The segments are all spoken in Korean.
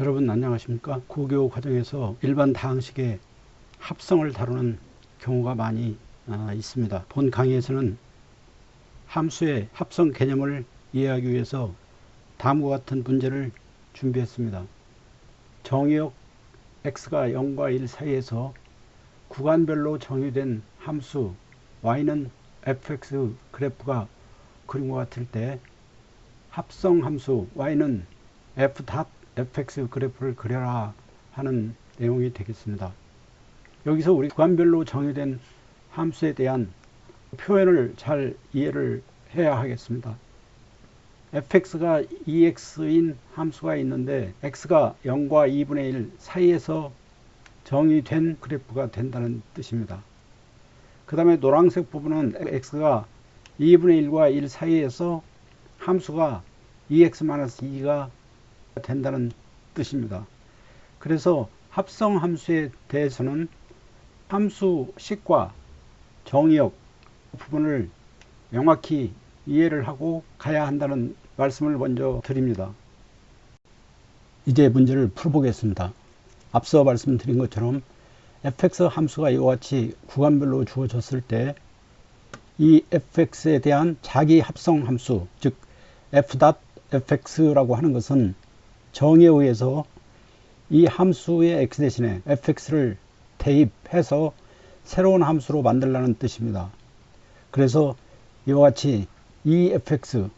여러분 안녕하십니까? 고교 과정에서 일반 다항식의 합성을 다루는 경우가 많이 아, 있습니다. 본 강의에서는 함수의 합성 개념을 이해하기 위해서 다음과 같은 문제를 준비했습니다. 정의역 x가 0과 1 사이에서 구간별로 정의된 함수 y는 fx 그래프가 그림과 같을 때 합성 함수 y는 f fx 그래프를 그려라 하는 내용이 되겠습니다. 여기서 우리 구간별로 정의된 함수에 대한 표현을 잘 이해를 해야 하겠습니다. fx가 2x인 함수가 있는데 x가 0과 2분의 1 사이에서 정의된 그래프가 된다는 뜻입니다. 그 다음에 노란색 부분은 x가 2분의 1과 1 사이에서 함수가 2x-2가 된다는 뜻입니다. 그래서 합성 함수에 대해서는 함수 식과 정의역 부분을 명확히 이해를 하고 가야 한다는 말씀을 먼저 드립니다. 이제 문제를 풀어보겠습니다. 앞서 말씀드린 것처럼 fx 함수가 이와 같이 구간별로 주어졌을 때 이 fx에 대한 자기 합성 함수 즉 f.fx라고 하는 것은 정의에 의해서 이 함수의 x 대신에 fx를 대입해서 새로운 함수로 만들라는 뜻입니다. 그래서 이와 같이 2fx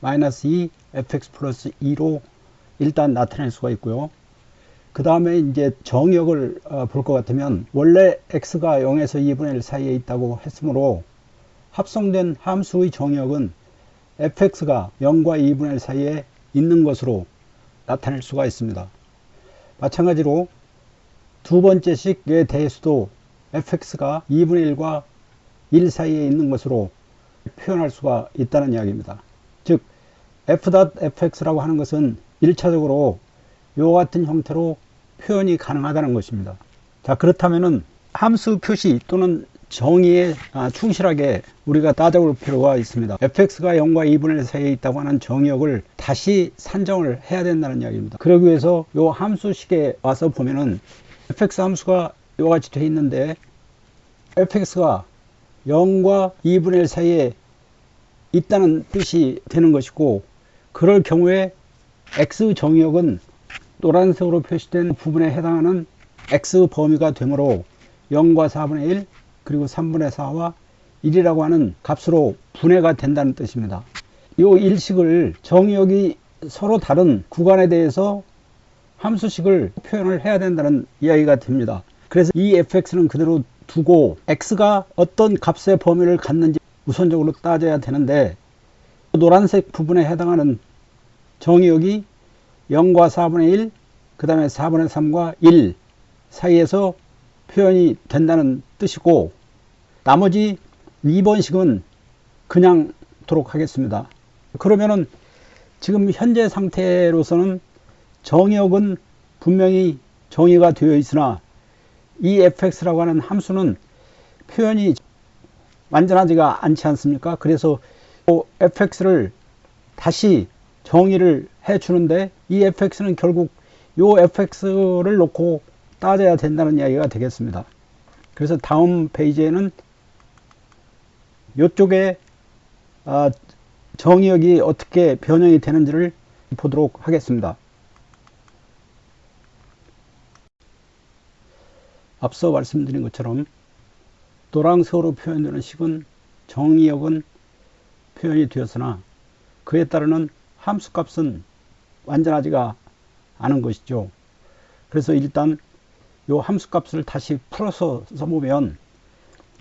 마이너스 2fx 플러스 2로 일단 나타낼 수가 있고요. 그 다음에 이제 정역을 어, 볼것 같으면 원래 x가 0에서 2분의 1 사이에 있다고 했으므로 합성된 함수의 정역은 fx가 0과 2분의 1 사이에 있는 것으로 나타낼 수가 있습니다. 마찬가지로 두 번째 식에 대해서도 fx가 2분의 1과 1 사이에 있는 것으로 표현할 수가 있다는 이야기입니다. 즉 f.fx라고 하는 것은 1차적으로 요 같은 형태로 표현이 가능하다는 것입니다. 자 그렇다면은 함수 표시 또는 정의에 아, 충실하게 우리가 따져볼 필요가 있습니다. fx가 0과 2분의 1 사이에 있다고 하는 정의역을 다시 산정을 해야 된다는 이야기입니다. 그러기 위해서 요 함수식에 와서 보면은 fx 함수가 이와 같이 되어 있는데 fx가 0과 2분의 1 사이에 있다는 뜻이 되는 것이고 그럴 경우에 x 정의역은 노란색으로 표시된 부분에 해당하는 x 범위가 되므로 0과 4분의 1 그리고 3분의 4와 1이라고 하는 값으로 분해가 된다는 뜻입니다. 이 일식을 정의역이 서로 다른 구간에 대해서 함수식을 표현을 해야 된다는 이야기가 됩니다. 그래서 이 fx는 그대로 두고 x가 어떤 값의 범위를 갖는지 우선적으로 따져야 되는데 노란색 부분에 해당하는 정의역이 0과 4분의 1, 그 다음에 4분의 3과 1 사이에서 표현이 된다는 뜻이고 나머지 2번식은 그냥 도록 하겠습니다. 그러면은 지금 현재 상태로서는 정의역은 분명히 정의가 되어 있으나 이 fx라고 하는 함수는 표현이 완전하지가 않지 않습니까? 그래서 fx를 다시 정의를 해 주는데 이 fx는 결국 요 fx를 놓고 따져야 된다는 이야기가 되겠습니다. 그래서 다음 페이지에는 이쪽에 아, 정의역이 어떻게 변형이 되는지를 보도록 하겠습니다. 앞서 말씀드린 것처럼 노란색으로 표현되는 식은 정의역은 표현이 되었으나 그에 따르는 함수값은 완전하지가 않은 것이죠. 그래서 일단 요 함수값을 다시 풀어서 써보면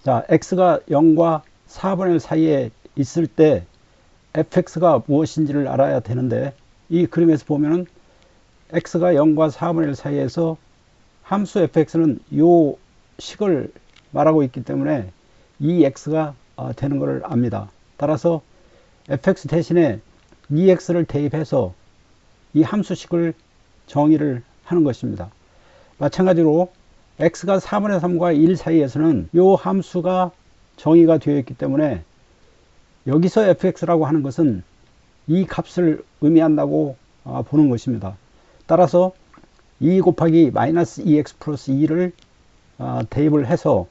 자 x가 0과 4분의 1 사이에 있을 때 fx가 무엇인지를 알아야 되는데 이 그림에서 보면은 x가 0과 4분의 1 사이에서 함수 fx는 요 식을 말하고 있기 때문에 이 x가 어, 되는 것을 압니다. 따라서 fx 대신에 2x를 대입해서 이 함수식을 정의를 하는 것입니다. 마찬가지로 x가 4분의 3과 1 사이에서는 이 함수가 정의가 되어 있기 때문에 여기서 fx라고 하는 것은 이 값을 의미한다고 아, 보는 것입니다. 따라서 2 곱하기 마이너스 2x 플러스 2를 어, 대입을 해서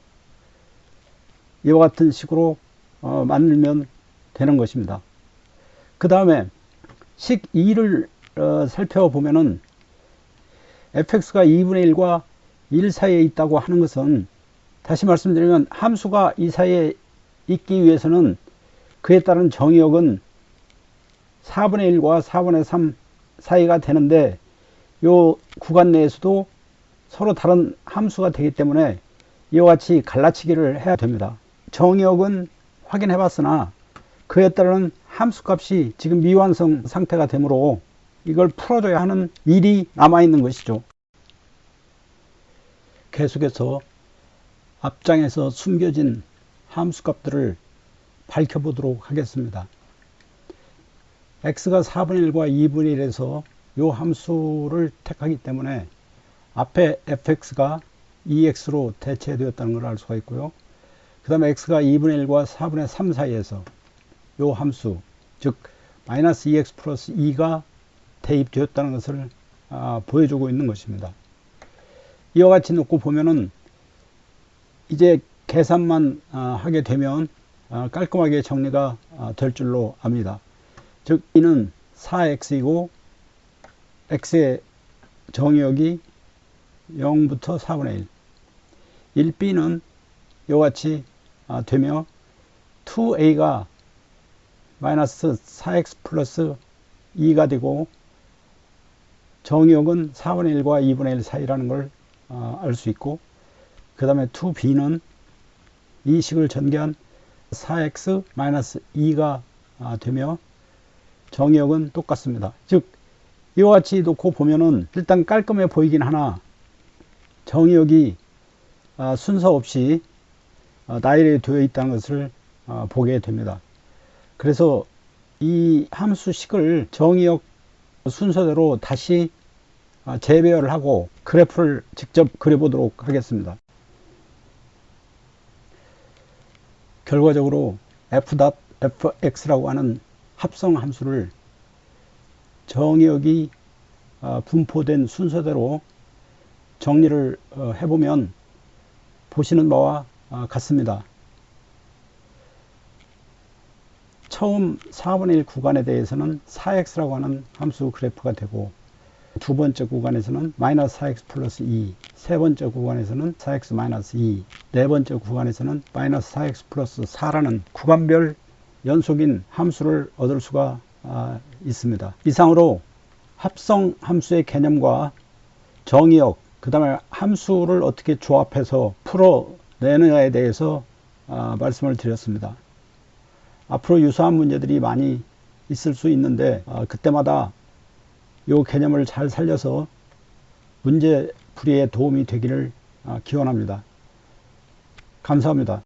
이와 같은 식으로 어, 만들면 되는 것입니다. 그 다음에 식 2를 어, 살펴보면은 fx가 2분의 1과 1 사이에 있다고 하는 것은 다시 말씀드리면 함수가 이 사이에 있기 위해서는 그에 따른 정의역은 4분의 1과 4분의 3 사이가 되는데 요 구간 내에서도 서로 다른 함수가 되기 때문에 이와 같이 갈라치기를 해야 됩니다. 정의역은 확인해 봤으나 그에 따른 함수값이 지금 미완성 상태가 되므로 이걸 풀어줘야 하는 일이 남아있는 것이죠. 계속해서 앞장에서 숨겨진 함수값들을 밝혀보도록 하겠습니다. x가 4분의 1과 2분의 1에서 이 함수를 택하기 때문에 앞에 fx가 2x로 대체되었다는 걸 알 수가 있고요. 그 다음에 x가 2분의 1과 4분의 3 사이에서 이 함수, 즉 마이너스 2x 플러스 2가 대입되었다는 것을 아, 보여주고 있는 것입니다. 이와 같이 놓고 보면은 이제 계산만 아, 하게 되면 아, 깔끔하게 정리가 아, 될 줄로 압니다. 즉 이는 4x이고 x의 정의역이 0부터 4분의 1 1b는 이와 같이 아, 되며 2a가 마이너스 4x 플러스 2가 되고 정의역은 4분의 1과 2분의 1 사이라는 걸 알 수 있고 그 다음에 2b는 이 식을 전개한 4x 마이너스 2가 아, 되며 정의역은 똑같습니다. 즉 이와 같이 놓고 보면은 일단 깔끔해 보이긴 하나 정의역이 아, 순서 없이 아, 나열이 되어 있다는 것을 보게 됩니다. 그래서 이 함수식을 정의역 순서대로 다시 재배열을 하고 그래프를 직접 그려보도록 하겠습니다. 결과적으로 f.fx라고 하는 합성 함수를 정의역이 분포된 순서대로 정리를 어, 해보면 보시는 바와 같습니다. 처음 4분의 1 구간에 대해서는 4x라고 하는 함수 그래프가 되고 두 번째 구간에서는 마이너스 4x 플러스 2, 세 번째 구간에서는 4x 마이너스 2, 네 번째 구간에서는 마이너스 4x 플러스 4라는 구간별 연속인 함수를 얻을 수가 아, 있습니다. 이상으로 합성 함수의 개념과 정의역, 그 다음에 함수를 어떻게 조합해서 풀어내느냐에 대해서 아, 말씀을 드렸습니다. 앞으로 유사한 문제들이 많이 있을 수 있는데 아, 그때마다 이 개념을 잘 살려서 문제 풀이에 도움이 되기를 기원합니다. 감사합니다.